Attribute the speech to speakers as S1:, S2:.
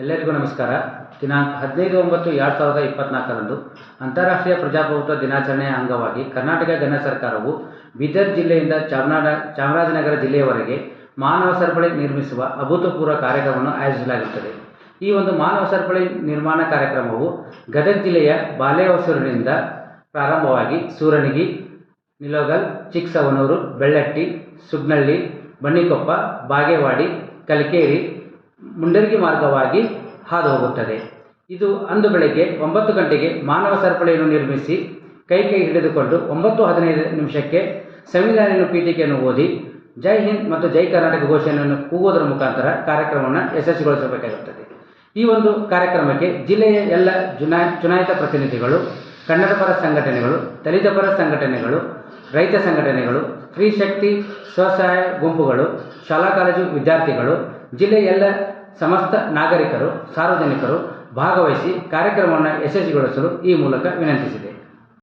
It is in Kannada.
S1: ಎಲ್ಲರಿಗೂ ನಮಸ್ಕಾರ. ದಿನಾಂಕ ಹದಿನೈದು ಒಂಬತ್ತು ಎರಡು ಸಾವಿರದ ಇಪ್ಪತ್ನಾಲ್ಕರಂದು ಅಂತಾರಾಷ್ಟ್ರೀಯ ಪ್ರಜಾಪ್ರಭುತ್ವ ದಿನಾಚರಣೆಯ ಅಂಗವಾಗಿ ಕರ್ನಾಟಕ ಘನ ಸರ್ಕಾರವು ಬೀದರ್ ಜಿಲ್ಲೆಯಿಂದ ಚಾಮರಾಜ ಚಾಮರಾಜನಗರ ಜಿಲ್ಲೆಯವರೆಗೆ ಮಾನವ ಸರಪಳಿ ನಿರ್ಮಿಸುವ ಅಭೂತಪೂರ್ವ ಕಾರ್ಯಕ್ರಮವನ್ನು ಆಯೋಜಿಸಲಾಗುತ್ತದೆ. ಈ ಒಂದು ಮಾನವ ಸರಪಳಿ ನಿರ್ಮಾಣ ಕಾರ್ಯಕ್ರಮವು ಗದಗ ಜಿಲ್ಲೆಯ ಬಾಲೆಹೊಸೂರಿನಿಂದ ಪ್ರಾರಂಭವಾಗಿ ಸೂರಣಿಗಿ, ನಿಲೋಗಲ್, ಚಿಕ್ಕಸವನೂರು, ಬೆಳ್ಳಟ್ಟಿ, ಸುಗ್ನಳ್ಳಿ, ಬನ್ನಿಕೊಪ್ಪ, ಬಾಗೇವಾಡಿ, ಕಲಿಕೇರಿ ಮುಂಡರಗಿ ಮಾರ್ಗವಾಗಿ ಹಾದು ಹೋಗುತ್ತದೆ ಇದು ಅಂದು ಬೆಳಗ್ಗೆ ಒಂಬತ್ತು ಗಂಟೆಗೆ ಮಾನವ ಸರಪಳಿಯನ್ನು ನಿರ್ಮಿಸಿ ಕೈ ಕೈ ಹಿಡಿದುಕೊಂಡು ಒಂಬತ್ತು ಹದಿನೈದು ನಿಮಿಷಕ್ಕೆ ಸಂವಿಧಾನ ಪೀಠಿಕೆಯನ್ನು ಓದಿ ಜೈ ಹಿಂದ್ ಮತ್ತು ಜೈ ಕರ್ನಾಟಕ ಘೋಷಣೆಯನ್ನು ಕೂಗುವುದರ ಮುಖಾಂತರ ಕಾರ್ಯಕ್ರಮವನ್ನು ಯಶಸ್ವಿಗೊಳಿಸಬೇಕಾಗುತ್ತದೆ. ಈ ಒಂದು ಕಾರ್ಯಕ್ರಮಕ್ಕೆ ಜಿಲ್ಲೆಯ ಎಲ್ಲ ಚುನಾ ಚುನಾಯಿತ ಪ್ರತಿನಿಧಿಗಳು, ಕನ್ನಡ ಪರ ಸಂಘಟನೆಗಳು, ದಲಿತ ಪರ ಸಂಘಟನೆಗಳು, ರೈತ ಸಂಘಟನೆಗಳು, ಸ್ತ್ರೀ ಶಕ್ತಿ, ಸ್ವಸಹಾಯ ಗುಂಪುಗಳು, ಶಾಲಾ ಕಾಲೇಜು ವಿದ್ಯಾರ್ಥಿಗಳು ಜಿಲ್ಲೆಯ ಎಲ್ಲ ಸಮಸ್ತ ನಾಗರಿಕರು ಸಾರ್ವಜನಿಕರು ಭಾಗವಹಿಸಿ ಕಾರ್ಯಕ್ರಮವನ್ನು ಯಶಸ್ವಿಗೊಳಿಸಲು ಈ ಮೂಲಕ ವಿನಂತಿಸಿದೆ.